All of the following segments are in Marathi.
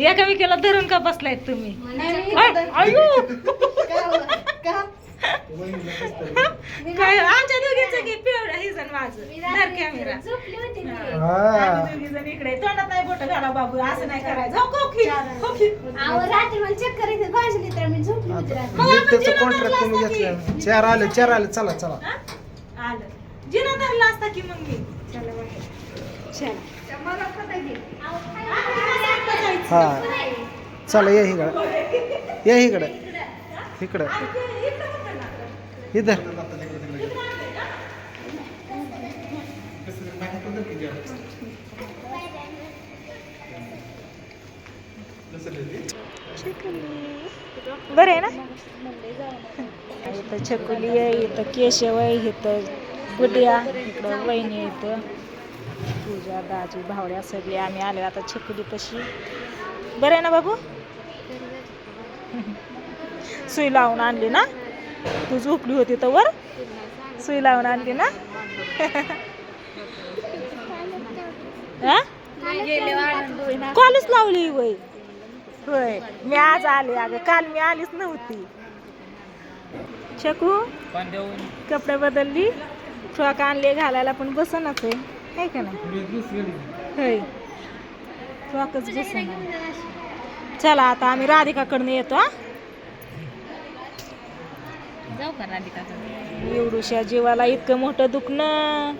होतं या एकामेकीला धरून का बसलायत तुम्ही! काय आमच्या दोघींचं की पिवळा ही जण माझं. धर कॅमेरा आम्ही दोघी जण इकडे. तोंडात नाही बोट घाला बाबू असं नाही करायचं. हो, खोकी, खोकी. कॉन्ट्रॅक्ट तुम्ही घेतलं. चार आले चार आले. चला चला. हा? आलं. जिना धरला असता की मग मी? चला बाहेर. चला. हां. चला ये इकडं. ये इकडं. इकडं. इथं बरं आहे ना? इथं छकुली आहे इथं केशव आहे इथं गुडिया इकडं वहिनी इथं. पूजा दाजी भावड्या सगळे आम्ही आलो आता छकुली तशी बरं आहे ना बाबू? सुई लावून आणली ना? तू झोपली होती तर वर? सुई लावून आणली ना? हा? कालच लावली वय. होय मी आज आले अगं. काल मी आलीच नव्हती. शकू कपडे बदलली. फ्रॉक आणले घालायला पण बसनच आहे. आहे का नाही? होय फ्रॉकच बसन चला आता आम्ही राधिकाकडनं येतो हा? जाऊ का राधिका एवढूशा जीवाला इतकं मोठं दुखणं.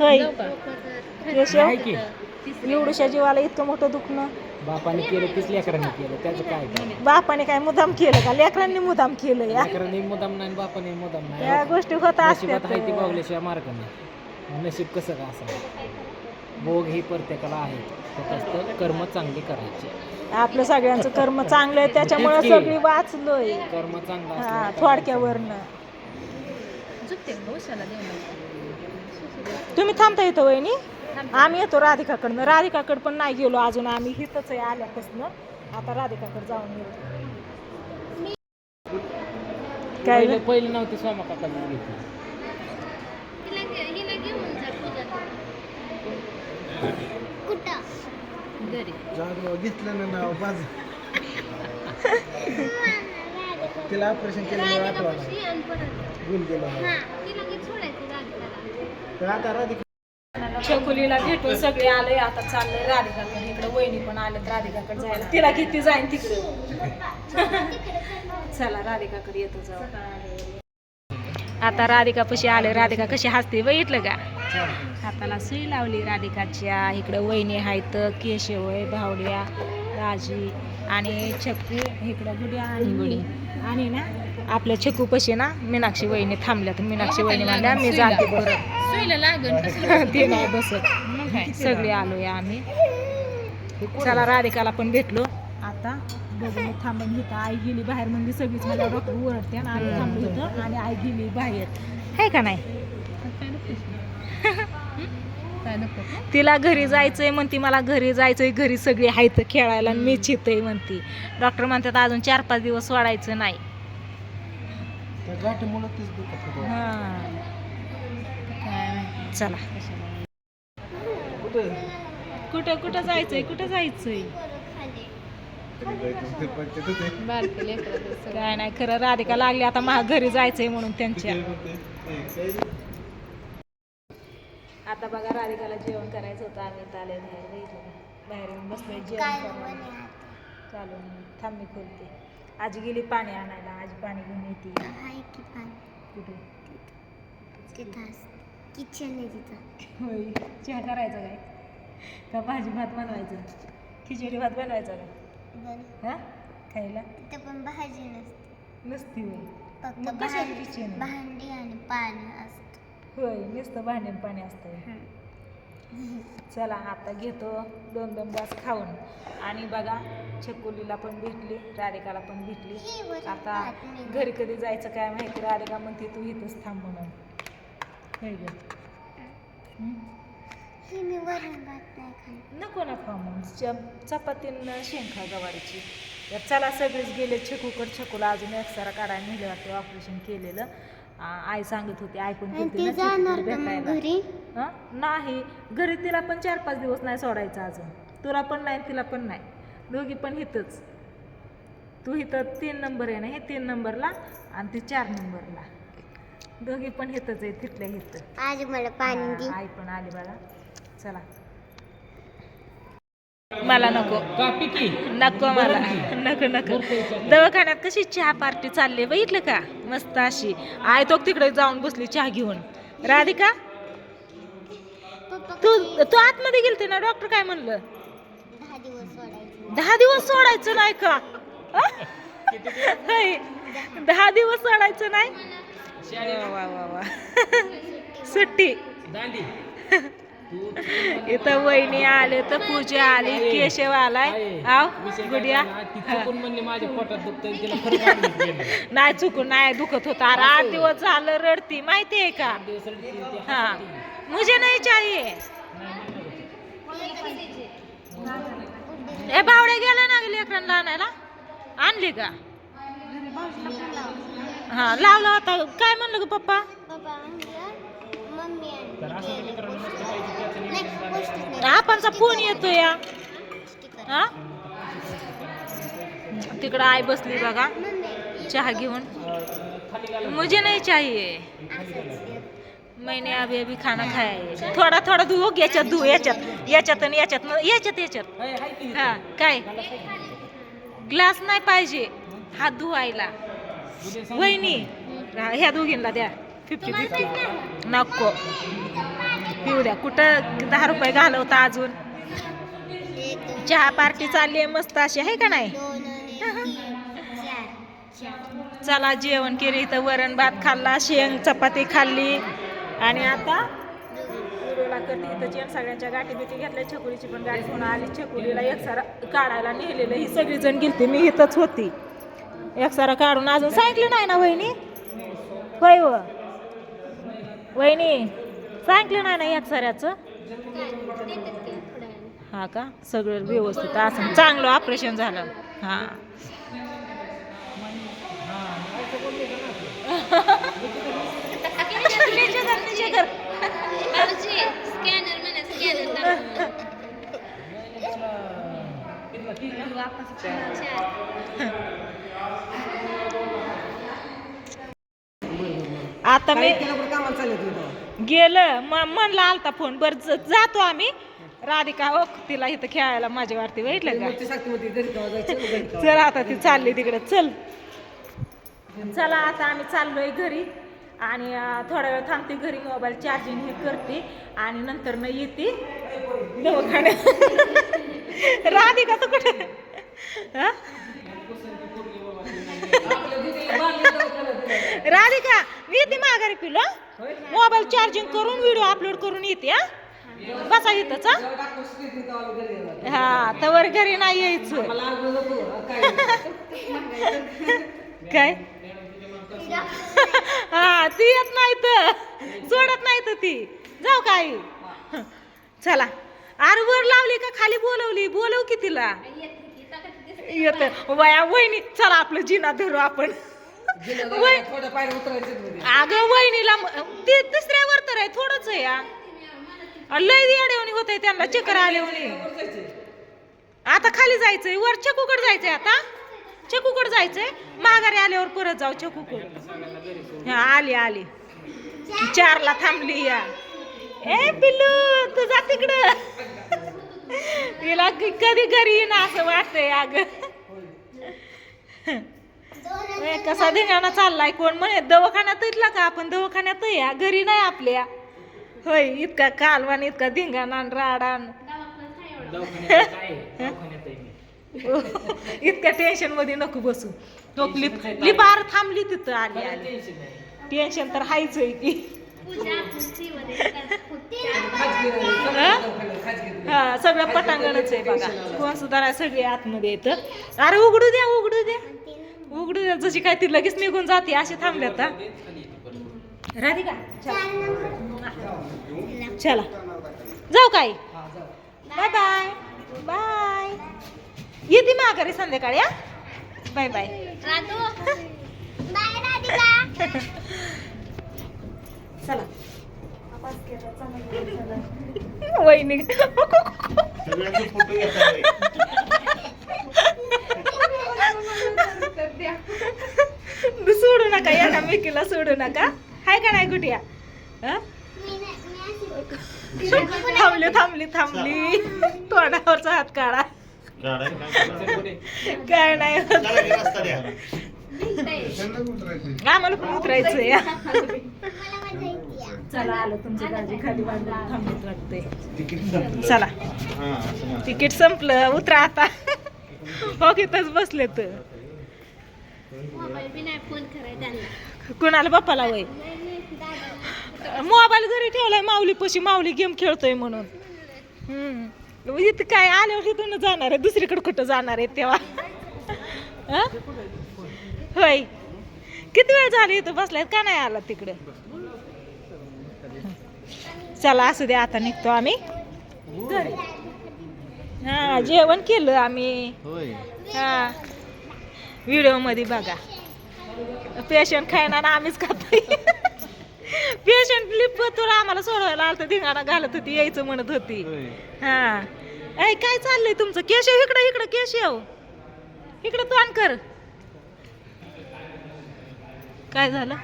होय? एवढूशा जीवाला इतकं मोठं दुखणं. बापाने केलं तीच लेकरांनी केलं त्याचं काय काय बापाने काय मुदाम केलं का? लेकरांनी मुदाम केलं या. लेकरांनी मुदाम नाही बापाने मुदाम नाही. या गोष्टी होत असतात मार्ग नाही. नशीब कसं का असं भोग ही प्रत्येकाला आहे. फक्त कर्म चांगली करायची. आपलं सगळ्यांचं कर्म चांगलं आहे त्याच्यामुळे तेच की. सगळी वाचलोय. कर्म चांगलं हा असलं थोडक्यावरनं. तुम्ही थांबता इथं वहिनी? आम्ही येतो राधिकाकडनं. राधिकाकडं पण नाही गेलो अजून आम्ही. इथंच आहे आल्यापासून. आता राधिकाकडे जाऊन येऊ. काय पहिले पहिले नव्हती स्वामा काकाची घेतली घरी जागो घेतलं ना नाव बाज तिला ऑपरेशन केल्यामुळे आठवा गुल गेला तर आता राधिका छकुलीला भेटून सगळे आले आता चाललंय राधिकाकडे. इकडे वहिनी पण आलेत राधिकाकडे जायला. तिला किती जाईन तिकडे. चला राधिकाकडे येतो जाऊ. आता राधिकापाशी आले. राधिका कशी हसते बघितलं का? हाताला सुई लावली राधिकाच्या. इकडे वहिनी आहेत केशव आहे भावड्या राजी आणि छक्कू इकडं गुड्या आणि गुडी. आणि ना आपल्या छक्कू पशी ना मीनाक्षी वहिनी थांबल्यात. मीनाक्षी वहिनी म्हणल्या मी जाते कसलं ते नाही बसत. सगळे आलोय आम्ही. चला राधिकाला पण भेटलो. आता बघून थांबून इथं आई गेली बाहेर म्हणजे सगळीच मला डॉक्टर ओरडते आणि आम्ही थांबलो आणि आई गेली बाहेर. आहे का नाही? तिला घरी जायचंय म्हणती मला घरी जायचंय घरी सगळी आहेत खेळायला आणि मी चितय म्हणती. डॉक्टर म्हणतात अजून चार पाच दिवस सोडायचं नाही. हा. चला. कुठे? कुठं जायचंय? कुठं जायचंय. काय नाही खरं राधिका लागली आता मला घरी जायचंय म्हणून त्यांच्या. आता बघा राधिकाला जेवण करायचं होतं. आम्ही आले बाहेर बघितलं? बाहेर येऊन बसलोय जेवण. चालून थांब मी खोलते. आजी गेली पाणी आणायला. आजी पाणी घेऊन येते. कुठे? किचन आहे तिथं. होय. चहा करायचा काय? का भाजी भात बनवायचं? खिचडी भात बनवायचा का? हा? खायला? तिथं पण भाजी नसते. नसती होय. फक्त कशाची भांडी आणि पाणी असतं होय नुसतं भांडी आणि पाणी असतं चला आता घेतो दोन दोन ग्लास खाऊन. आणि बघा छकुलीला पण भेटली राधिकाला पण भेटली. आता घरी कधी जायचं काय माहिती राधिका म्हणते तू इथंच थांब म्हणून. नको ना खाऊ मग च- चपातीनं शेंग खा गवारीची. तर चला सगळेच गेले छकूकड छकूला अजून एक्सरा काढायला नेलं वाटते ऑपरेशन केलेलं. आई सांगत होती आई पण आणि गेलती ती ना जाणार छकूकडे का मग भेटायला. घरी? हं? नाही घरी तिला पण चार पाच दिवस नाही सोडायचं अजून. तुला पण नाही तिला पण नाही. दोघी पण इथंच तू इथं तीन नंबर आहे ना हे तीन नंबरला आणि ती चार नंबरला. दोघी पण इथंच आहे तिथल्या इथं आज मला पाणी दे. हा, आई पण आली बघा चला. मला नको. कापी की नको मला. नको नको. दवाखान्यात कशी चहा पार्टी चालली? बघितलं का? मस्त अशी. आय तो तिकडे जाऊन बसली चहा घेऊन. राधिका? तू तू आतमध्ये गेलते ना? डॉक्टर काय म्हणलं? दहा दिवस सोडायचे दहा दिवस सोडायचं नाही का. दहा दिवस सोडायचं नाही? वा वा वा. सुट्टी. इथं वहिनी आले तर पूजा आली केशव आलाय आव गुडिया. नाही. चुकून नाही दुखत होता. अरे आठ दिवस झालं रडती माहिती आहे का हा. मुझे नहीं चाहिए. ए बावड्या गेला ना लेकरांना आणायला आणली का? हा लावला होता. काय म्हणलं ग पप्पा? आपणचा फोन येतो या. हा? तिकडं आई बसली बघा. चहा घेऊन. मुझे नहीं चाहिए. मैंने अभी अभी खाना खाया है. थोडा थोडा धुवो याच्यात धुवो याच्यात. याच्यात आणि याच्यात. याच्यात याच्यात. हा काय? ग्लास नाही पाहिजे. हात धुवायला. वहिनी. हा, ह्या दोघींना द्या. Fifty fifty. नको. पिऊ द्या. कुठं दहा रुपये घालवता अजून? चहा पार्टी चालली आहे मस्त अशी आहे का नाही? चला जेवण केली इथं. वरण भात खाल्ला शेंग चपाती खाल्ली. आणि आता व्हिडिओला करते इथं सगळ्यांच्या गाठी बिठी घेतल्या. छकुलीची पण गाडी घेऊन आली. छकुलीला एकसारा काढायला नेलेलं ही सगळी जण गेलती. मी इथंच होती. एकसारा काढून अजून सांगितलं नाही ना वहिनी? होय व. वहिनी सांगितलं नाही ना एकसाऱ्याचं हा का? सगळं व्यवस्थित असं. चांगलं ऑपरेशन झालं. हा. आता मी गेलं. म- म्हणला आलता फोन. बर जातो आम्ही. राधिका ओ तिला इथं खेळायला माझ्या वाटते बघितलं का? चल आता ती चालली तिकडे. चल. चला आता आम्ही चाललोय घरी. आणि थोडा वेळ थांबते घरी मोबाईल चार्जिंग हे करते. आणि नंतर न येते. दवाखान्यात राधिका तू कुठे? हा? राधिका मी येते माघारी पिलो. मोबाईल चार्जिंग करून व्हिडिओ अपलोड करून येते हा? बसा इथंच हा? तवर घरी नाही यायचं. काय? हा ती येत नाही तर. सोडत नाही तर ती. जाऊ काय चला. आर वर लावली का खाली बोलवली? बोलव की तिला. येत. वया वहिनी चला आपलं जिना धरू आपण. वय- अगं वहिनीला म- ती तिसऱ्यावर तर आहे थोडंच आहे या लय येडेवणी होत आहे त्यांना चक्कर आल्यावणी आता खाली जायचंय वर चकूकड जायचंय आता. चकूकड जायचंय माघारी आल्यावर परत जाऊ चकूकड. हा आली आली. चारला थांबली या. ए पिल्लू तू जा तिकडं. तिला क- कधी घरी येईन असं वाटतंय अग. कसा धिंगाणा चाललाय. कोण म्हणे दवाखान्यात इथला का? आपण दवाखान्यात या. घरी नाही आपल्या. होय इतका कालवान इतका धिंगाणा आणि राडान दवाखान्यात आहे, दवाखान्यात आहे मी. इतक्या टेन्शनमध्ये नको बसू. तो लिप लिपार थांबली तिथं आली आली. टेन्शन नाही. टेन्शन तर हायच आहे की हं? हा सगळं पटांगणच आहे बघा. कोण सुद्धा सगळे आतमध्ये येतं. अरे उघडू द्या उघडू द्या. उघडू द्या जशी काय ती लगेच निघून जाते अशी थांबल्यात हा. राधिका चला. जाऊ काय? बाय बाय बाय येते माघारी संध्याकाळी हा? Bye bye bye Radhika. चला. वहिनी. एकामेकीला सोडू नका. हाय का नाही हं? अशी- थांबली थांबली थांबली. तोंडावरचा हात काढा. काय नाही. आम्हाला पण उतरायचं या चला आलं तुमची गाडी खाली बांधून थांबत वाटते चला तिकीट संपलं. उतरा आता. हो तिथंच बसले तर मोबाईल बी नाही फोन करायचा त्यांना. कुणाला बाप्पाला वय. मोबाईल घरी ठेवलाय माऊली पशी माऊली गेम खेळतोय म्हणून. हम्म. इथं काय आल्यावर इथून जाणार आहे दुसरीकडे कुठं जाणार आहे तेव्हा? हं? होय. किती वेळ झाली इथं बसलाय का नाही आला तिकडं? चला असू दे आता निघतो आम्ही. घरी हा जेवण केलं आम्ही. हा. व्हिडिओमध्ये बघा. पेशंट खायना आम्हीच खातोय. पेशंट लिप तुला आम्हाला सोडवायला आलं धिंगाणा घालत होती यायचं म्हणत होती. हा. ऐ काय चाललंय तुमचं? केशव इकडं इकडं केशव. इकडं तोंड कर. काय झालं?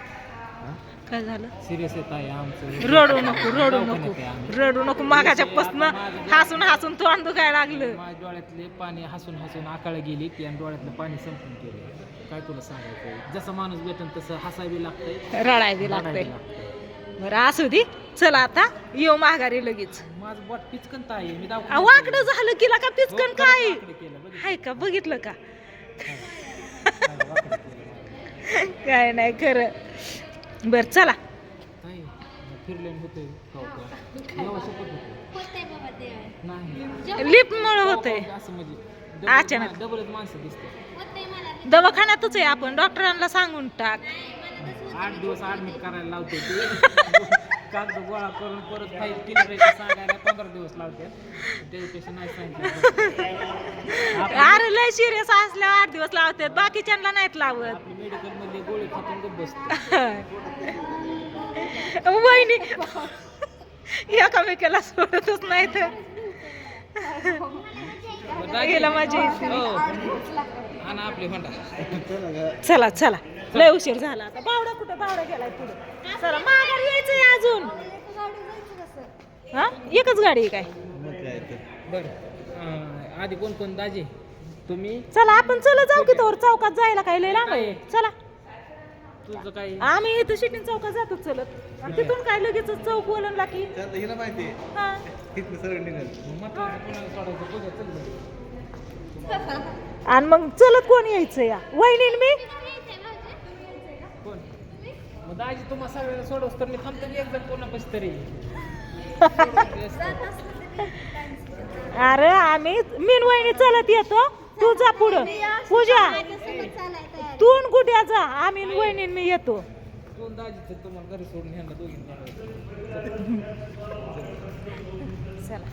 काय झालं? सिरियस येत आहे आमचं. रडू नको रडू नको आहे. रडू नको. मागाच्या पासनं हसून हसून तोंड दुखायला लागलं. माझ्या डोळ्यातले पाणी हसून हसून आकाळ गेली ती आणि डोळ्यातलं पाणी संपून गेलं. काय तुला सांगायचं जसं माणूस भेटन तसं हसावी लागतंय. रडायला लागतंय. बरं असू दे. चला आता येऊ माघारी लगेच. माझं बोट पिचकन आहे. मी वाकडं झालं की का हो, पिचकन खरंच काय? केलं. हाय का? बघितलं का? हा, केलं. काय नाही खरं. बर चला. लिप मुळे होतंय असं म्हणजे अचानक. दवाखान्यातच आहे आपण. डॉक्टरांना सांगून टाक. आठ दिवस ऍडमिट करायला लावते ते. कागद गोळा करून परत फाईल केली सांगायला पंधरा दिवस लावते. त्याच्यापेक्षा नाही सांगितलं. अरे लय सिरियस असल्यावर आठ दिवस लावतात. बाकीच्यांना नाहीत लावत. मेडिकलमध्ये गोळी खातून गप बसतो. वहिनी एकामेकाला सोडतच नाही तर गेला माझी हो. आणि आपली होंडा चला चला. लय उशीर झाला आता. बावडा कुठं? बावडा गेलाय पुढे. चला माघारी यायचंय अजून. हा? एकच गाडी आहे काय? बर आधी कोण कोण? दाजी. तुम्ही? चला आपण चला जाऊ की तोवर चौकात जायला काय? लय लांब आहे. चला. तुझं आम्ही इथं शिटीन चौकात जातो चलत. आणि तिथून काय लगेच चौक वलनला की? हिला माहिती हा. मग कोणाला सोडायचं तुझं चल आणि मग चलत कोण यायचं या? वहिनी मी? मग दाजी तुम्हाला सगळ्याला सोडवस तर मी थांबतो की एकदा कोणापाशी तरी. अरे आम्ही मीन वहिनी चलत येतो. तू जा पुढं. पूजा तू न कुठे जा? आम्ही न वहिनी न मी येतो. दोन दाजी तर तुम्हाला घरी सोडून ह्यांना दोघींना चला.